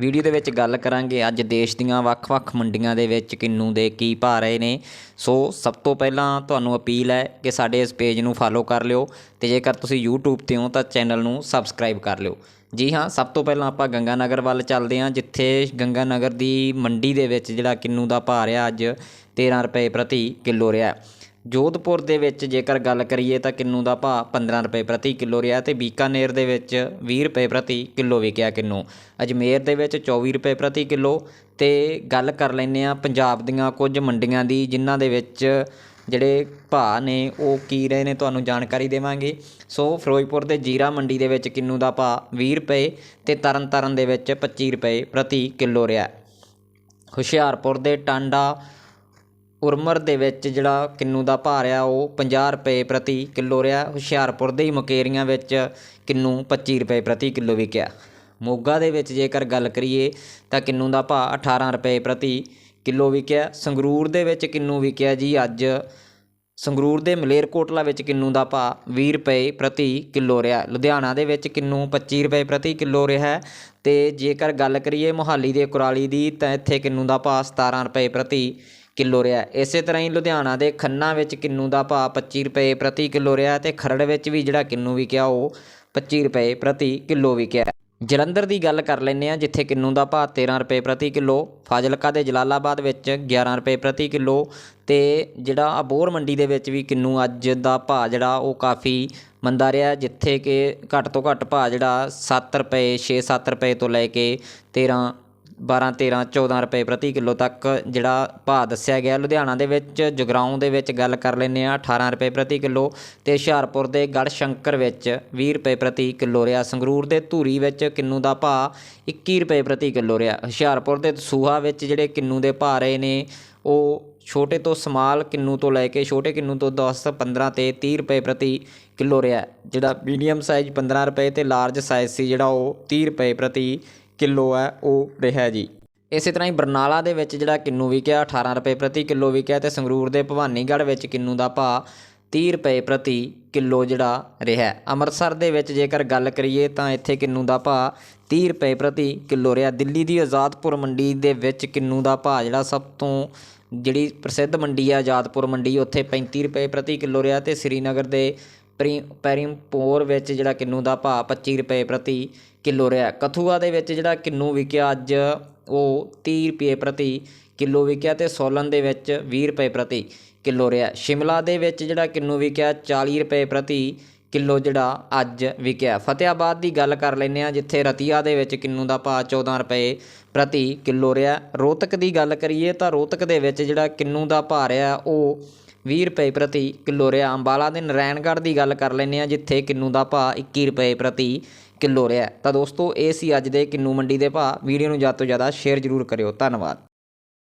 Video ਦੇ ਵਿੱਚ ਗੱਲ ਕਰਾਂਗੇ ਅੱਜ ਦੇਸ਼ ਦੀਆਂ ਵੱਖ-ਵੱਖ ਮੰਡੀਆਂ ਦੇ ਵਿੱਚ ਕਿੰਨੂ ਦੇ ਕੀ ਭਾਅ ਰਹੇ ਨੇ। ਸੋ ਸਭ ਤੋਂ ਪਹਿਲਾਂ ਤੁਹਾਨੂੰ ਅਪੀਲ ਹੈ ਕਿ ਸਾਡੇ ਇਸ ਪੇਜ ਨੂੰ ਫਾਲੋ ਕਰ ਲਿਓ ਤੇ ਜੇਕਰ ਤੁਸੀਂ YouTube ਤੇ ਹੋ ਤਾਂ ਚੈਨਲ ਨੂੰ ਸਬਸਕ੍ਰਾਈਬ ਕਰ ਲਿਓ। ਜੀ ਹਾਂ, ਸਭ ਤੋਂ ਪਹਿਲਾਂ ਆਪਾਂ ਗੰਗਾ ਨਗਰ ਵੱਲ ਚੱਲਦੇ ਹਾਂ, ਜਿੱਥੇ ਗੰਗਾ ਨਗਰ ਦੀ ਮੰਡੀ ਦੇ ਵਿੱਚ ਜਿਹੜਾ ਕਿੰਨੂ ਦਾ ਭਾਅ ਰਿਹਾ ਅੱਜ 13 ਰੁਪਏ ਪ੍ਰਤੀ ਕਿਲੋ ਰਿਹਾ। ਜੋਧਪੁਰ ਦੇ ਵਿੱਚ ਜੇਕਰ ਗੱਲ ਕਰੀਏ ਤਾਂ ਕਿੰਨੂ ਦਾ ਭਾਅ 15 ਰੁਪਏ ਪ੍ਰਤੀ ਕਿਲੋ ਰਿਹਾ ਅਤੇ ਬੀਕਾਨੇਰ ਦੇ ਵਿੱਚ 20 ਰੁਪਏ ਪ੍ਰਤੀ ਕਿਲੋ ਵਿਕਿਆ ਕਿੰਨੂ। ਅਜਮੇਰ ਦੇ ਵਿੱਚ 24 ਰੁਪਏ ਪ੍ਰਤੀ ਕਿਲੋ ਅਤੇ ਗੱਲ ਕਰ ਲੈਂਦੇ ਹਾਂ ਪੰਜਾਬ ਦੀਆਂ ਕੁਝ ਮੰਡੀਆਂ ਦੀ, ਜਿਨ੍ਹਾਂ ਦੇ ਵਿੱਚ ਜਿਹੜੇ ਭਾਅ ਨੇ ਉਹ ਕੀ ਰਹੇ ਨੇ ਤੁਹਾਨੂੰ ਜਾਣਕਾਰੀ ਦੇਵਾਂਗੇ। ਸੋ ਫਿਰੋਜ਼ਪੁਰ ਦੇ ਜੀਰਾ ਮੰਡੀ ਦੇ ਵਿੱਚ ਕਿੰਨੂ ਦਾ ਭਾਅ 20 ਰੁਪਏ ਤੇ ਤਰਨਤਾਰਨ ਦੇ ਵਿੱਚ 25 ਰੁਪਏ ਪ੍ਰਤੀ ਕਿਲੋ ਰਿਹਾ। ਹੁਸ਼ਿਆਰਪੁਰ ਦੇ ਟਾਂਡਾ ਉਰਮਰ ਦੇ ਵਿੱਚ ਜਿਹੜਾ ਕਿੰਨੂ ਦਾ ਭਾਅ ਰਿਹਾ ਉਹ 50 ਰੁਪਏ ਪ੍ਰਤੀ ਕਿਲੋ ਰਿਹਾ। ਹੁਸ਼ਿਆਰਪੁਰ ਦੇ ਹੀ ਮੁਕੇਰੀਆਂ ਵਿੱਚ ਕਿੰਨੂ 25 ਰੁਪਏ ਪ੍ਰਤੀ ਕਿਲੋ ਵਿਕਿਆ। ਮੋਗਾ ਦੇ ਵਿੱਚ ਜੇਕਰ ਗੱਲ ਕਰੀਏ, ਤਾਂ ਕਿੰਨੂ ਦਾ ਭਾਅ 18 ਰੁਪਏ ਪ੍ਰਤੀ ਕਿਲੋ ਵਿਕਿਆ। ਸੰਗਰੂਰ ਦੇ ਵਿੱਚ ਕਿੰਨੂ ਵਿਕਿਆ ਜੀ ਅੱਜ। ਸੰਗਰੂਰ ਦੇ ਮਲੇਰਕੋਟਲਾ ਵਿੱਚ ਕਿੰਨੂ ਦਾ ਭਾਅ 20 ਰੁਪਏ ਪ੍ਰਤੀ ਕਿਲੋ ਰਿਹਾ। ਲੁਧਿਆਣਾ ਦੇ ਵਿੱਚ ਕਿੰਨੂ 25 ਰੁਪਏ ਪ੍ਰਤੀ ਕਿਲੋ ਰਿਹਾ। ਹੈ ਤੇ ਜੇਕਰ ਗੱਲ ਕਰੀਏ ਮੋਹਾਲੀ ਦੇ ਕੁਰਾਲੀ ਦੀ, ਤਾਂ ਇੱਥੇ ਕਿੰਨੂ ਦਾ ਭਾਅ 17 ਰੁਪਏ ਪ੍ਰਤੀ ਕਿਲੋ ਰਿਹਾ। ਇਸੇ ਤਰ੍ਹਾਂ ਹੀ ਲੁਧਿਆਣਾ ਦੇ ਖੰਨਾ ਵਿੱਚ ਕਿੰਨੂ ਦਾ ਭਾਅ 25 ਰੁਪਏ ਪ੍ਰਤੀ ਕਿਲੋ ਰਿਹਾ ਤੇ ਖਰੜ ਵਿੱਚ ਵੀ ਜਿਹੜਾ ਕਿੰਨੂ ਵਿਕਿਆ ਉਹ 25 ਰੁਪਏ ਪ੍ਰਤੀ ਕਿਲੋ ਵਿਕਿਆ। ਜਲੰਧਰ ਦੀ ਗੱਲ ਕਰ ਲੈਂਦੇ ਆ ਜਿੱਥੇ ਕਿੰਨੂ ਦਾ ਭਾਅ 13 ਰੁਪਏ ਪ੍ਰਤੀ ਕਿਲੋ, ਫਾਜ਼ਿਲਕਾ ਦੇ ਜਲਾਲਾਬਾਦ ਵਿੱਚ 11 ਰੁਪਏ ਪ੍ਰਤੀ ਕਿਲੋ ਤੇ ਜਿਹੜਾ ਅਬੋਰ ਮੰਡੀ ਦੇ ਵਿੱਚ ਵੀ ਕਿੰਨੂ ਅੱਜ ਦਾ ਭਾਅ ਜਿਹੜਾ ਉਹ ਕਾਫੀ ਮੰਦਾ ਰਿਹਾ, ਜਿੱਥੇ ਕਿ ਘੱਟ ਤੋਂ ਘੱਟ ਭਾਅ ਜਿਹੜਾ 7 ਰੁਪਏ 6-7 ਰੁਪਏ ਤੋਂ ਲੈ ਕੇ 13 12 13 14 ਰੁਪਏ ਪ੍ਰਤੀ ਕਿਲੋ ਤੱਕ ਜਿਹੜਾ ਭਾਅ ਦੱਸਿਆ ਗਿਆ। ਲੁਧਿਆਣਾ ਦੇ ਵਿੱਚ ਜਗਰਾਉਂ ਦੇ ਵਿੱਚ ਗੱਲ ਕਰ ਲੈਂਦੇ ਆ 18 ਰੁਪਏ ਪ੍ਰਤੀ ਕਿਲੋ ਤੇ ਹੁਸ਼ਿਆਰਪੁਰ ਦੇ ਗੜ੍ਹ ਸ਼ੰਕਰ ਵਿੱਚ 20 ਰੁਪਏ ਪ੍ਰਤੀ ਕਿਲੋ ਰਿਹਾ। ਸੰਗਰੂਰ ਦੇ ਧੂਰੀ ਵਿੱਚ ਕਿੰਨੂ ਦਾ ਭਾਅ 21 ਰੁਪਏ ਪ੍ਰਤੀ ਕਿਲੋ ਰਿਹਾ। ਹੁਸ਼ਿਆਰਪੁਰ ਦੇ ਸੂਹਾ ਵਿੱਚ ਜਿਹੜੇ ਕਿੰਨੂ ਦੇ ਭਾਅ ਰਹੇ ਨੇ, ਉਹ ਛੋਟੇ ਤੋਂ ਸਮਾਲ ਕਿੰਨੂ ਤੋਂ ਲੈ ਕੇ ਛੋਟੇ ਕਿੰਨੂ ਤੋਂ 10 15 ਤੇ 30 ਰੁਪਏ ਪ੍ਰਤੀ ਕਿਲੋ ਰਿਹਾ। ਜਿਹੜਾ ਮੀਡੀਅਮ ਸਾਈਜ਼ 15 ਰੁਪਏ ਤੇ ਲਾਰਜ ਸਾਈਜ਼ ਸੀ, ਜਿਹੜਾ ਉਹ 30 ਰੁਪਏ ਪ੍ਰਤੀ ਕਿਲੋ ਹੈ, ਉਹ ਰਿਹਾ ਜੀ। ਇਸੇ ਤਰ੍ਹਾਂ ਹੀ ਬਰਨਾਲਾ ਦੇ ਵਿੱਚ ਜਿਹੜਾ ਕਿੰਨੂ ਵਿਕਿਆ 18 ਰੁਪਏ ਪ੍ਰਤੀ ਕਿਲੋ ਵਿਕਿਆ ਤੇ ਸੰਗਰੂਰ ਦੇ ਭਵਾਨੀਗੜ੍ਹ ਵਿੱਚ ਕਿੰਨੂ ਦਾ ਭਾਅ 30 ਰੁਪਏ ਪ੍ਰਤੀ ਕਿਲੋ ਜਿਹੜਾ ਰਿਹਾ ਅੰਮ੍ਰਿਤਸਰ ਦੇ ਵਿੱਚ ਜੇਕਰ ਗੱਲ ਕਰੀਏ ਤਾਂ ਇੱਥੇ ਕਿੰਨੂ ਦਾ ਭਾਅ 30 ਰੁਪਏ ਪ੍ਰਤੀ ਕਿਲੋ ਰਿਹਾ। ਦਿੱਲੀ ਦੀ ਆਜ਼ਾਦਪੁਰ ਮੰਡੀ ਦੇ ਵਿੱਚ ਕਿੰਨੂ ਦਾ ਭਾਅ ਜਿਹੜਾ ਸਭ ਤੋਂ ਜਿਹੜੀ ਪ੍ਰਸਿੱਧ ਮੰਡੀ ਹੈ ਆਜ਼ਾਦਪੁਰ ਮੰਡੀ, ਉੱਥੇ 35 ਰੁਪਏ ਪ੍ਰਤੀ ਕਿਲੋ ਰਿਹਾ ਤੇ ਸ੍ਰੀਨਗਰ ਦੇ ਪ੍ਰੀ, ਪੈਰੀਮਪੋਰ ਵਿੱਚ ਜਿਹੜਾ ਕਿੰਨੂ ਦਾ ਭਾਅ 25 ਰੁਪਏ ਪ੍ਰਤੀ ਕਿਲੋ ਰਿਹਾ। ਕਥੂਆ ਦੇ ਵਿੱਚ ਜਿਹੜਾ ਕਿੰਨੂ ਵਿਕਿਆ ਅੱਜ, ਉਹ 30 ਰੁਪਏ ਪ੍ਰਤੀ ਕਿਲੋ ਵਿਕਿਆ ਤੇ ਸੋਲਨ ਦੇ ਵਿੱਚ 20 ਰੁਪਏ ਪ੍ਰਤੀ ਕਿਲੋ ਰਿਹਾ। ਸ਼ਿਮਲਾ ਦੇ ਵਿੱਚ ਜਿਹੜਾ ਕਿੰਨੂ ਵਿਕਿਆ 40 ਰੁਪਏ ਪ੍ਰਤੀ ਕਿਲੋ ਜਿਹੜਾ ਅੱਜ ਵਿਕਿਆ। ਫਤਿਆਬਾਦ ਦੀ ਗੱਲ ਕਰ ਲੈਂਦੇ ਆ ਜਿੱਥੇ ਰਤੀਆ ਦੇ ਵਿੱਚ ਕਿੰਨੂ ਦਾ ਭਾਅ 14 ਰੁਪਏ ਪ੍ਰਤੀ ਕਿਲੋ ਰਿਹਾ। ਰੋਹਤਕ ਦੀ ਗੱਲ ਕਰੀਏ ਤਾਂ ਰੋਹਤਕ ਦੇ ਵਿੱਚ ਜਿਹੜਾ ਕਿੰਨੂ ਦਾ ਭਾਅ ਰਿਹਾ, ਉਹ 20 ਰੁਪਏ ਪ੍ਰਤੀ ਕਿਲੋ ਰਿਹਾ। ਅੰਬਾਲਾ ਦੇ ਨਰੈਣਗੜ੍ਹ ਦੀ ਗੱਲ ਕਰ ਲੈਂਦੇ ਆ ਜਿੱਥੇ ਕਿੰਨੂ ਦਾ ਭਾਅ 21 ਰੁਪਏ ਪ੍ਰਤੀ ਕਿਲੋ ਰਿਹਾ। ਤਾਂ ਦੋਸਤੋ, ਇਹ ਸੀ ਅੱਜ ਦੇ ਕਿੰਨੂ ਮੰਡੀ ਦੇ ਭਾਅ। ਵੀਡੀਓ ਨੂੰ ਜ਼ਿਆਦਾ ਤੋਂ ਜ਼ਿਆਦਾ ਸ਼ੇਅਰ ਜ਼ਰੂਰ ਕਰਿਓ। ਧੰਨਵਾਦ।